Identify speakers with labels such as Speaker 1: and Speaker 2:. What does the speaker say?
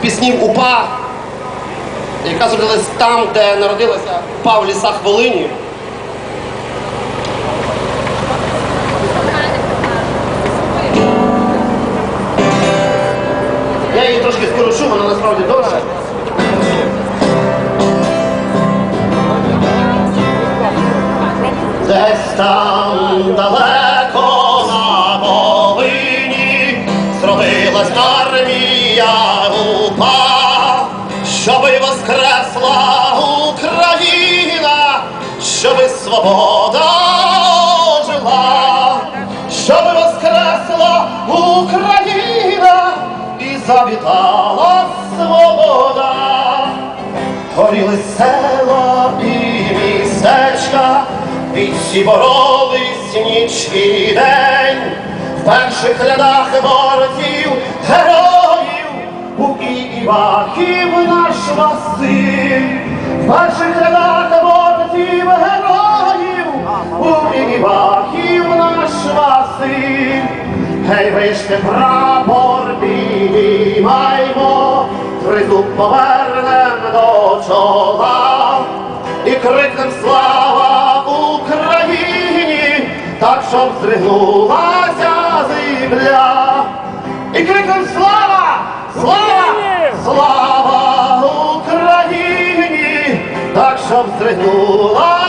Speaker 1: піснів УПА, яка зродилась там, де народилася УПА в лісах Волині. Я її трошки скорошу, вона насправді довша. Десь там далеко на Волині зродилась армія воскресла Україна, щоби свобода жила, щоби воскресла Україна і завітала свобода. Горіли села і містечка, бійці боролись ніч і день, в перших рядах борців героїв у Іваків наш Василь, в перших рядах борців героїв у Іваків наш Василь. Гей, вишки прапор підіймаймо, тризуб повернем до чола і крикнем слава Україні, так щоб зригнулася земля. І крикнем слава! Слава! Слава Україні! Так щоб зригнулася